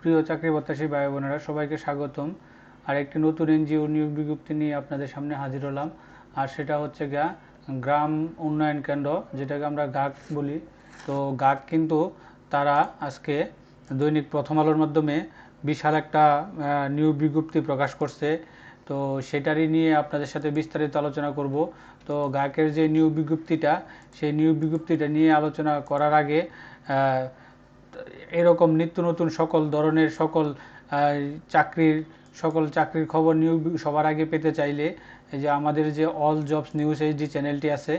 প্রিয় চাকরি প্রত্যাশী ভাই বোনেরা, সবাইকে স্বাগতম। আর একটি নতুন এনজিও নিয়োগ বিজ্ঞপ্তি নিয়ে আপনাদের সামনে হাজির হলাম। আর সেটা হচ্ছে গিয়া গ্রাম উন্নয়ন কেন্দ্র, যেটাকে আমরা গাক বলি। তো গাক কিন্তু তারা আজকে দৈনিক প্রথম আলোর মাধ্যমে বিশাল একটা নিয়োগ বিজ্ঞপ্তি প্রকাশ করছে। তো সেটারই নিয়ে আপনাদের সাথে বিস্তারিত আলোচনা করব। তো গাকের যে নিয়োগ বিজ্ঞপ্তিটা, সেই নিয়োগ বিজ্ঞপ্তিটা নিয়ে আলোচনা করার আগে এরকম নিত্য নতুন সকল ধরনের সকল চাকরির সকল চাকরির খবর নিউ সবার আগে পেতে চাইলে যে আমাদের যে অল জবস নিউজ এইচডি চ্যানেলটি আছে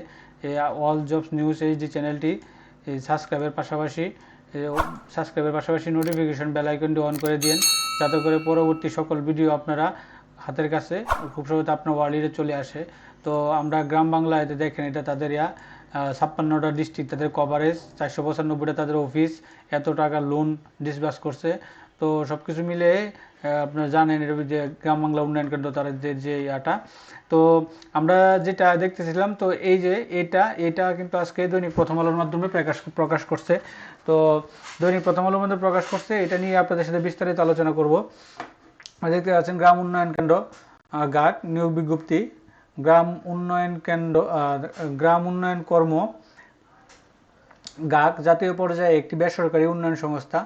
অল জবস নিউজ এইচডি চ্যানেলটি সাবস্ক্রাইবের পাশাপাশি সাবস্ক্রাইবের পাশাপাশি নোটিফিকেশন বেল আইকনটি অন করে দিন যাতে করে পরবর্তী সকল ভিডিও আপনারা হাতের কাছে, খুব সহজে আপনার ওয়ার্ল্ডে চলে আসে। তো আমরা গ্রাম বাংলায় দেখেন এটা তাদের ইয়া ছাপ্পান্নটা ডিস্ট্রিক্ট তাদের কভারেজ চারশো পঁচানব্বইটা তাদের অফিস এত টাকা লোন ডিসবার্স করছে। তো সব কিছু মিলে আপনারা জানেন এর যে গ্রাম বাংলা উন্নয়ন কেন্দ্র তাদের যে যে ইয়াটা। তো আমরা যেটা দেখতেছিলাম, তো এই যে এটা এটা কিন্তু আজকে দৈনিক প্রথম আলোর মাধ্যমে প্রকাশ প্রকাশ করছে। তো দৈনিক প্রথম আলোর মাধ্যমে প্রকাশ করছে, এটা নিয়ে আপনাদের সাথে বিস্তারিত আলোচনা করব। দেখতে পাচ্ছেন গ্রাম উন্নয়ন কেন্দ্র গাক নিয়োগ বিজ্ঞপ্তি। গ্রাম উন্নয়ন কেন্দ্র গ্রাম উন্নয়ন কর্ম গাক জাতীয় পর্যায়ে একটি বেসরকারি উন্নয়ন সংস্থা।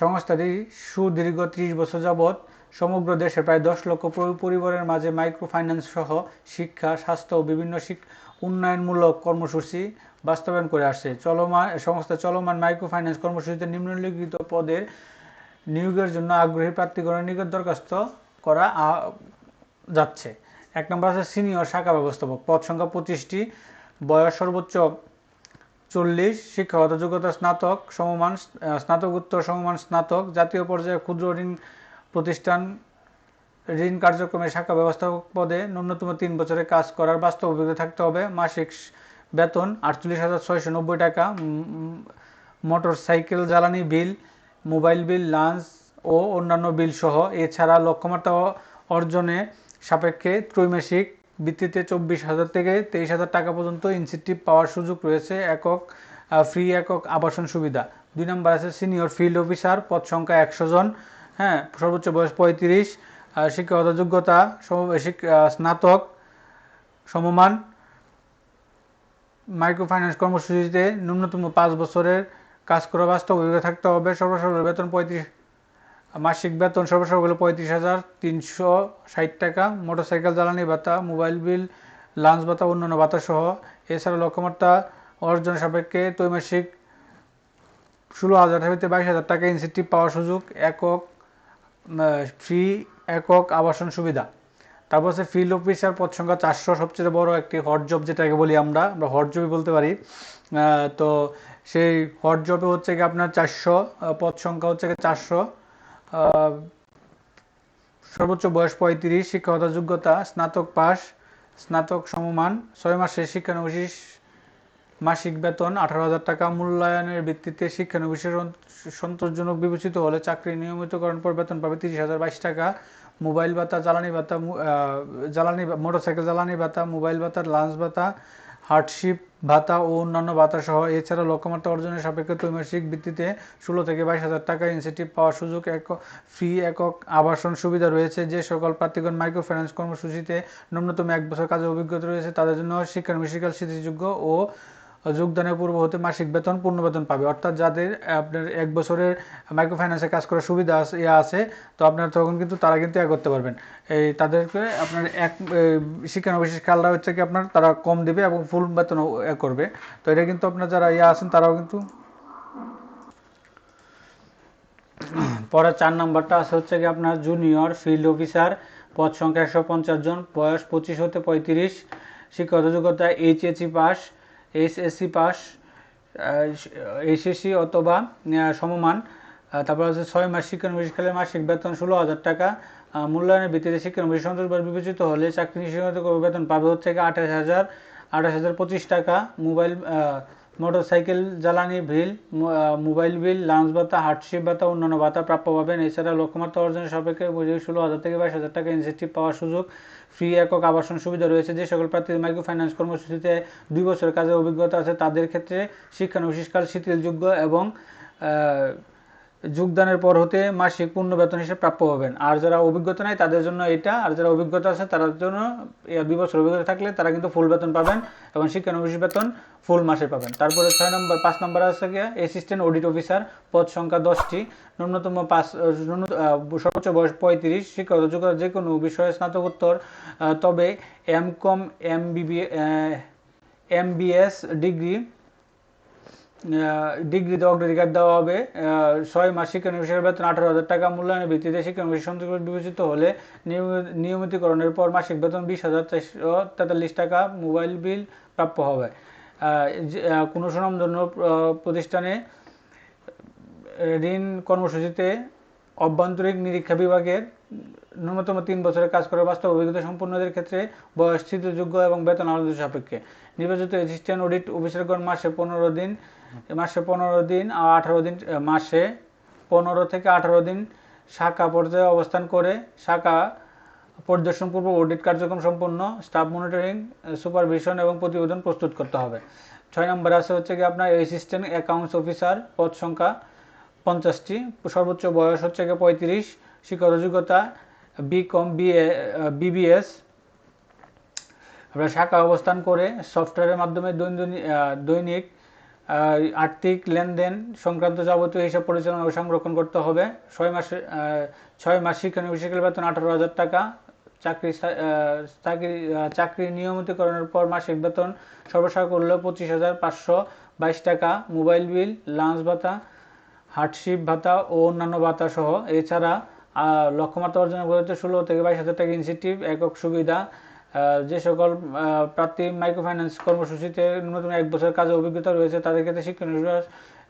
সংস্থাটি সুদীর্ঘ ত্রিশ বছর যাবৎ সমগ্র দেশে প্রায় দশ লক্ষ পরিবারের মাঝে মাইক্রো ফাইন্যান্স সহ শিক্ষা, স্বাস্থ্য ও বিভিন্ন উন্নয়নমূলক কর্মসূচি বাস্তবায়ন করে আসছে। চলমান, সংস্থা চলমান মাইক্রো ফাইন্যান্স কর্মসূচিতে নিম্নলিখিত পদের নিয়োগের জন্য আগ্রহী প্রার্থীগণের নিকট দরখাস্ত করা যাচ্ছে। এক নম্বর আছে সিনিয়র শাখা ব্যবস্থাপক। পদ সংখ্যা পঁচিশটি, বয়স সর্বোচ্চ চল্লিশ, শিক্ষাগত যোগ্যতা স্নাতক সমমান স্নাতকোত্তর সমমান স্নাতক, জাতীয় পর্যায়ে ক্ষুদ্র ঋণ প্রতিষ্ঠান, ঋণ কার্যক্রমের শাখা ব্যবস্থাপক পদে ন্যূনতম তিন বছরে কাজ করার বাস্তব অভিজ্ঞতা থাকতে হবে। মাসিক বেতন আটচল্লিশ হাজার ছয়শো নব্বই টাকা মোটর সাইকেল জ্বালানি বিল, মোবাইল বিল, লাঞ্চ ও অন্যান্য বিল সহ। এছাড়া লক্ষ্যমাত্রা অর্জনে সাপেক্ষে ত্রৈমাসিক ভিত্তিতে চব্বিশ হাজার থেকে তেইশ হাজার টাকা পর্যন্ত ইনসেন্টিভ পাওয়ার সুযোগ রয়েছে একক ফ্রি একক আবাসন সুবিধা। দুই নম্বর আছে সিনিয়র ফিল্ড অফিসার পদ সংখ্যা একশো জন হ্যাঁ সর্বোচ্চ বয়স পঁয়ত্রিশ শিক্ষাগত যোগ্যতা স্নাতক, সমমান। মাইক্রো ফাইন্যান্স কর্মসূচিতে ন্যূনতম পাঁচ বছরের কাজ করা বাস্তব থাকতে হবে। সর্বসাধারণ বেতন পঁয়ত্রিশ মাসিক বেতন সর্বসাধারণ হলো পঁয়ত্রিশ হাজার তিনশো ষাট টাকা, মোটরসাইকেল, জ্বালানি ভাতা, মোবাইল বিল, লাঞ্চ ভাতা, অন্যান্য ভাতা সহ। এছাড়া লক্ষ্যমাত্রা অর্জন সাপেক্ষে ত্রৈমাসিক ষোলো হাজার হইতে বাইশ হাজার টাকা ইনসেন্টিভ পাওয়ার সুযোগ, একক ফ্রি একক আবাসন সুবিধা। তারপর হচ্ছে ফিল্ড অফিসার পদ সংখ্যা চারশো, সবচেয়ে বড় একটি হট জব যেটাকে বলি আমরা আমরা হট জবই বলতে পারি। তো সেই হট জবে হচ্ছে কি আপনার চারশো পদ সংখ্যা হচ্ছে চারশো। সর্বোচ্চ বয়স পঁয়ত্রিশ, শিক্ষাগত যোগ্যতা, স্নাতক পাস স্নাতক সমমান, ছয় মাসের শিক্ষানবিশ মাসিক বেতন আঠারো হাজার টাকা, মূল্যায়নের ভিত্তিতে শিক্ষানবিশের সন্তোষজনক বিবেচিত হলে চাকরি নিয়মিতকরণ পর বেতন পাবে তিরিশ হাজার বাইশ টাকা। মোবাইল ভাতা, জ্বালানি ভাতা জ্বালানি মোটরসাইকেল, জ্বালানি ভাতা, মোবাইল ভাতা, লাঞ্চ ভাতা হার্ডশিপ ভাতা ও অন্যান্য ভাতা সহ এছাড়া লক্ষ্যমাত্রা অর্জনের সাপেক্ষে ত্রৈমাসিক ভিত্তিতে ষোলো থেকে বাইশ হাজার টাকা ইনসেন্টিভ পাওয়ার সুযোগ, এক ফি একক আবাসন সুবিধা রয়েছে যে সকল প্রার্থীগণ মাইক্রো ফাইন্যান্স কর্মসূচিতে ন্যূনতম এক বছর কাজের অভিজ্ঞতা রয়েছে, তাদের জন্য শিক্ষানবিশিকাল স্মৃতিযোগ্য ও যোগদানের পূর্ব হতে মাসিক বেতন, পূর্ণ বেতন পাবে। অর্থাৎ যাদের আপনার এক বছরের মাইক্রো ফাইন্যান্সে কাজ করার সুবিধা আছে ইয়া আছে, তো আপনারা তখন কিন্তু তারা কিন্তু ইয়া করতে পারবেন। এই তাদেরকে আপনার এক শিক্ষানবিশেষ কালরা হচ্ছে কি আপনার, তারা কম দেবে এবং ফুল বেতনও ইয়া করবে। তো এটা কিন্তু আপনার যারা ইয়ে আছেন, তারাও কিন্তু পরে চার নাম্বারটা আছে হচ্ছে কি আপনার জুনিয়র ফিল্ড অফিসার পদ সংখ্যা একশো পঞ্চাশ জন, বয়স পঁচিশ হতে পঁয়ত্রিশ শিক্ষাগত যোগ্যতা HSC pass HSC pass HSC অথবা সমমান তারপর হচ্ছে ছয় মাস শিক্ষানবিশকালে মাসিক বেতন ষোলো হাজার টাকা। মূল্যায়নের ভিত্তিতে শিক্ষানবিশ সন্তোষবার বিবেচিত হলে চাকরি নিশ্চিত বেতন পাবে হচ্ছে আঠাশ হাজার আঠাশ হাজার পঁচিশ টাকা। মোবাইল মোটর সাইকেল জ্বালানি বিল মোবাইল বিল লাঞ্চ ভাতা হার্ডশিপ ভাতা, অন্যান্য ভাতা প্রাপ্য পাবেন এছাড়া লক্ষ্যমাত্রা অর্জনের সাপেক্ষে বুঝে ষোলো হাজার থেকে বাইশ হাজার টাকা ইনসেন্টিভ পাওয়ার সুযোগ ফ্রি একক আবাসন সুবিধা রয়েছে। যে সকল প্রার্থী মাইক্রো ফাইন্যান্স কর্মসূচিতে দুই বছরের কাজের অভিজ্ঞতা আছে, তাদের ক্ষেত্রে শিক্ষানবিশকাল শিথিলযোগ্য এবং যোগদানের পর হতে মাসিক পূর্ণ বেতন হিসেবে প্রাপ্য হবেন। আর যারা অভিজ্ঞতা নাই, তাদের জন্য এটা, আর যারা অভিজ্ঞতা আছে তাদের জন্য দুই বছর অভিজ্ঞতা থাকলে তারা কিন্তু ফুল বেতন পাবেন এবং শিক্ষানবিশ বেতন ফুল মাসে পাবেন। তারপরে ছয় নম্বর, পাঁচ নম্বর আছে গিয়ে অ্যাসিস্ট্যান্ট অডিট অফিসার পদ সংখ্যা দশটি, ন্যূনতম পাঁচ সর্বোচ্চ বয়স পঁয়ত্রিশ, শিক্ষাগত যোগ্যতা যে কোনো বিষয়ে স্নাতকোত্তর তবে M Com M BB M degree ডিগ্রিতে অগ্রাধিকার দেওয়া হবে। ছয় মাস শিক্ষানবিশের বেতন আঠারো হাজার টাকা। মূল্যায়নের ভিত্তিতে শিক্ষানবিশ সন্তোষ বিবেচিত হলে নিয়মিতকরণের পর মাসিক বেতন বিশ হাজার চারশো তেতাল্লিশ টাকা মোবাইল বিল প্রাপ্য হবে। কোনো সুনামধন্য প্রতিষ্ঠানে ঋণ কর্মসূচিতে অভ্যন্তরীণ নিরীক্ষা বিভাগের ন্যূনতম তিন বছরের কাজ করে বাস্তব অভিজ্ঞতা সম্পন্নদের ক্ষেত্রে বয়স স্থিতিযোগ্য এবং বেতন আলাদা সাপেক্ষে। নির্বাচিত অ্যাসিস্ট্যান্ট অডিট অফিসারগণ মাসে পনেরো দিন মাসে পনেরো দিন আঠারো দিন মাসে পনেরো থেকে আঠারো দিন শাখা পর্যায়ে অবস্থান করে। শাখা পরিদর্শনপূর্বক অডিট কার্যক্রম সম্পন্ন স্টাফ মনিটরিং সুপারভিশন এবং প্রতিবেদন প্রস্তুত করতে হবে। ছয় নম্বর আছে হচ্ছে কি আপনার অ্যাসিস্ট্যান্ট অ্যাকাউন্টস অফিসার পদ সংখ্যা পঞ্চাশটি, সর্বোচ্চ বয়স হচ্ছে গিয়ে পঁয়ত্রিশ শিক্ষাগত যোগ্যতা বি কম বিএ বিবিএস আমরা শাখা অবস্থান করে, সফটওয়্যারের মাধ্যমে দৈনন্দিন দৈনিক আর্থিক লেনদেন সংক্রান্ত যাবতীয় হিসাব পরিচালনা ও সংরক্ষণ করতে হবে। ছয় মাসে ছয় মাস শিক্ষানবিশের বেতন আঠারো হাজার টাকা। চাকরি চাকরি চাকরি নিয়মিতকরণের পর মাসিক বেতন সর্বসাক করলে পঁচিশ হাজার পাঁচশো বাইশ টাকা। মোবাইল বিল, লাঞ্চ ভাতা হার্ডশিপ ভাতা ও অন্যান্য ভাতা সহ। এছাড়া লক্ষ্যমাত্রা অর্জনের ষোলো থেকে বাইশ হাজার টাকা ইনসেন্টিভ, একক সুবিধা। যে সকল প্রার্থী মাইক্রোফাইন্যান্স কর্মসূচিতে ন্যূনতম এক বছর কাজে অভিজ্ঞতা রয়েছে, তাদের ক্ষেত্রে শিক্ষানবিশ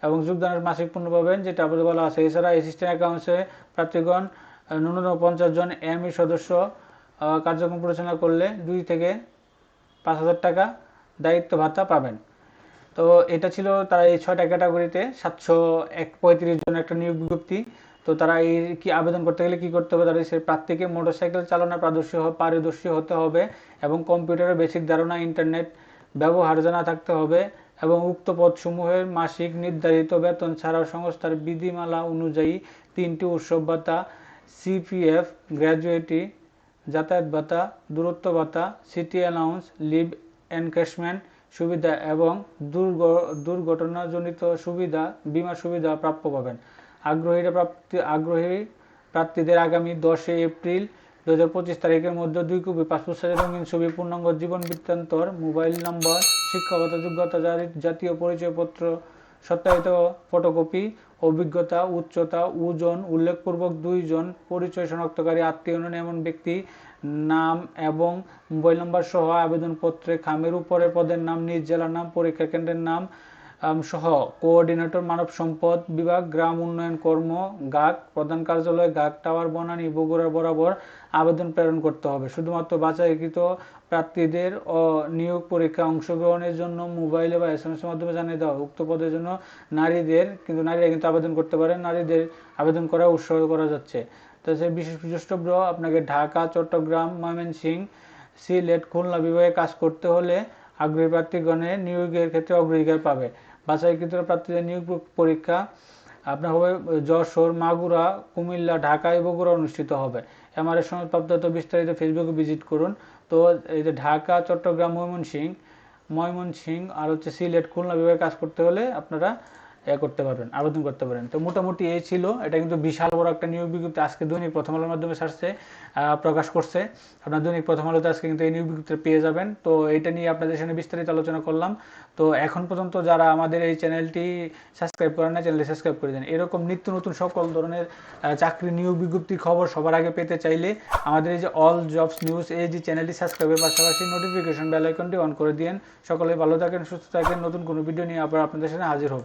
এবং যোগদানের মাসিক পূর্ণ পাবেন যেটা আপনাদের বলা আছে। এছাড়া অ্যাসিস্ট্যান্ট অ্যাকাউন্টসে প্রার্থীগণ ন্যূনতম পঞ্চাশ জন এমই সদস্য কার্যক্রম পরিচালনা করলে দুই থেকে পাঁচ হাজার টাকা দায়িত্ব ভাতা পাবেন। তো এটা ছিল তারা এই ছয়টা ক্যাটাগরিতে সাতশো এক পঁয়ত্রিশ জন একটা নিয়োগ বিজ্ঞপ্তি। তো তারা এই কি আবেদন করতে গেলে কি করতে হবে? তাদের সেই প্রার্থীকে মোটরসাইকেল চালানোর পারদর্শী পারদর্শী হতে হবে এবং কম্পিউটারের বেসিক ধারণা, ইন্টারনেট ব্যবহার জানা থাকতে হবে এবং উক্ত পদসমূহের মাসিক নির্ধারিত বেতন ছাড়াও সংস্থার বিধিমালা অনুযায়ী তিনটি উৎসব ভাতা, সিপিএফ, গ্র্যাজুয়েটি, যাতায়াত ভাতা, দূরত্ব ভাতা, সিটি অ্যালাউন্স, লিভ এনক্যাশমেন্ট সুবিধা এবং দুর্ঘ- দুর্ঘটনাজনিত সুবিধা, বীমা সুবিধা প্রাপ্য পাবেন। আগ্রহীরা প্রাপ্তি, আগ্রহী প্রার্থীদের আগামী দশই এপ্রিল দু হাজার পঁচিশ তারিখের মধ্যে দুই কপি পাসপোর্ট সাইজের রঙিন ছবি, পূর্ণাঙ্গ জীবন বৃত্তান্তর, মোবাইল নম্বর, শিক্ষাগত যোগ্যতা জারি- জাতীয় পরিচয়পত্র, সত্যায়িত ফটোকপি, অভিজ্ঞতা, উচ্চতা, ওজন, উল্লেখপূর্বক দুইজন পরিচয় শনাক্তকারী, আত্মীয় এমন ব্যক্তি, নাম এবং মোবাইল নম্বর সহ আবেদনপত্রে খামের উপরে পদের নাম, নিজ জেলার নাম পরীক্ষা কেন্দ্রের নাম সহ কোঅর্ডিনেটর মানব সম্পদ বিভাগ, গ্রাম উন্নয়ন কর্ম গাক প্রধান কার্যালয় গাক টাওয়ার, বনানী বগুড়া বরাবর আবেদন প্রেরণ করতে হবে। শুধুমাত্র বাছাইকৃত প্রার্থীদের ও নিয়োগ পরীক্ষা অংশগ্রহণের জন্য মোবাইলে বা এস এম মাধ্যমে জানিয়ে দেওয়া উক্ত পদের জন্য নারীদের, কিন্তু নারীরা কিন্তু আবেদন করতে পারেন, নারীদের আবেদন করা উৎসাহ করা যাচ্ছে। তো সেই বিশেষ দ্রষ্টব্য আপনাকে ঢাকা, চট্টগ্রাম, ময়মনসিংহ, সিলেট, খুলনা বিভাগে কাজ করতে হলে আগ্রহী প্রার্থীগণের নিয়োগের ক্ষেত্রে অগ্রাধিকার পাবে। বাছাইকৃত প্রার্থীদের নিয়োগ পরীক্ষা। আপনার হবে যশোর, মাগুরা, কুমিল্লা, ঢাকা এবং বগুড়া অনুষ্ঠিত হবে। এমআরএস সংবাদপ্রাপ্ত তো বিস্তারিত ফেসবুকে ভিজিট করুন। তো এই যে ঢাকা, চট্টগ্রাম, ময়মনসিংহ ময়মনসিংহ আর হচ্ছে সিলেট, খুলনা বিভাগে কাজ করতে হলে আপনারা করতে পারবেন, আবেদন করতে পারেন। তো মোটামুটি এই ছিল। এটা কিন্তু বিশাল বড় একটা নিয়োগ বিজ্ঞপ্তি। আজকে দৈনিক প্রথম আলোর মাধ্যমে সার্চে প্রকাশ করছে। আপনার দৈনিক প্রথম আলোতে আজকে কিন্তু এই নিয়োগ বিজ্ঞপ্তি পেয়ে যাবেন। তো এটা নিয়ে আপনাদের সামনে বিস্তারিত আলোচনা করলাম। তো এখন পর্যন্ত যারা আমাদের এই চ্যানেলটি সাবস্ক্রাইব করেন না চ্যানেলটি সাবস্ক্রাইব করে দেন। এরকম নিত্য নতুন সকল ধরনের চাকরি নিয়োগ বিজ্ঞপ্তি খবর সবার আগে পেতে চাইলে আমাদের এই যে অল জবস নিউজ এই যে চ্যানেলটি সাবস্ক্রাইবের পাশাপাশি নোটিফিকেশন বেল আইকনটি অন করে দিন সকলে ভালো থাকেন, সুস্থ থাকেন। নতুন কোনো ভিডিও নিয়ে আবার আপনাদের সামনে হাজির হব।